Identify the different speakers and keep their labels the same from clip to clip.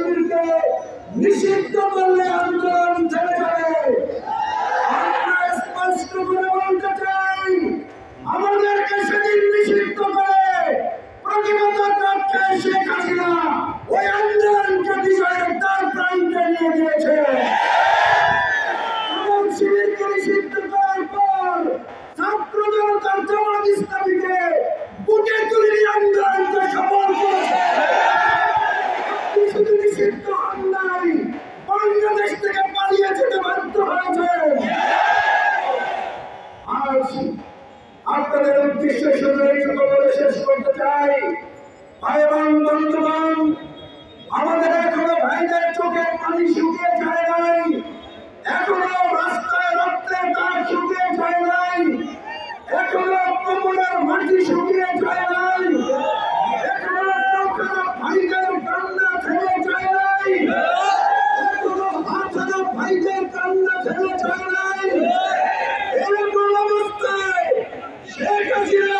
Speaker 1: বিরুদ্ধে নিষিদ্ধ করলে আন্দোলন থেমে যাবে আজ আপনাদের উদ্দেশ্য শুধু বলে শেষ করতে চাই। ভাই এবং বন্ধুগণ, আমাদের এখনও ভাইদের চোখে পানি শুকিয়ে যায় নাই। এখনও রাস্তায় রক্তের তার শুকিয়ে যায় নাই। এখনও কোমরের মাটি শুকিয়ে এরকম অবস্থায় শেখ হাসিনার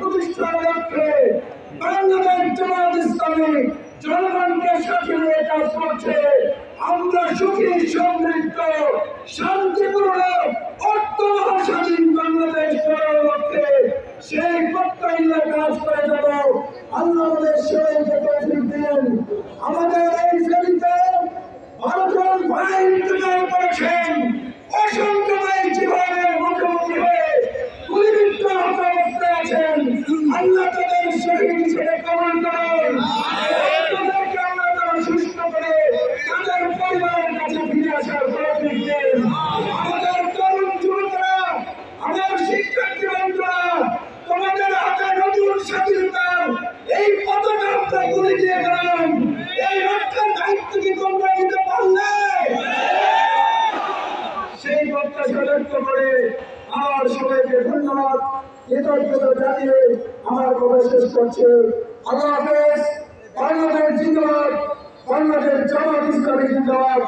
Speaker 1: প্রতিষ্ঠার লক্ষ্যে বাংলাদেশ জামাত জনগণকে সাথে নিয়ে কাজ করছে। আমরা সুখী, সমৃদ্ধ, শান্তিপূর্ণ অর্থ স্বাধীন বাংলাদেশ গড়ার লক্ষ্যে সেই প্রত্যয় কাজ করে যাব। আল্লাহ আমাদের সবাইকে দিন। আমাদের দিয়ে পারলে সেই প্রত্যাশা আমার সবাইকে ধন্যবাদ কৃতজ্ঞতা জানিয়ে আমার কথা শেষ করছে আল্লাহ হাফেজ বাংলাদেশ জিন্দাবাদ, বাংলাদেশ জামাত ইসলামী জিন্দাবাদ।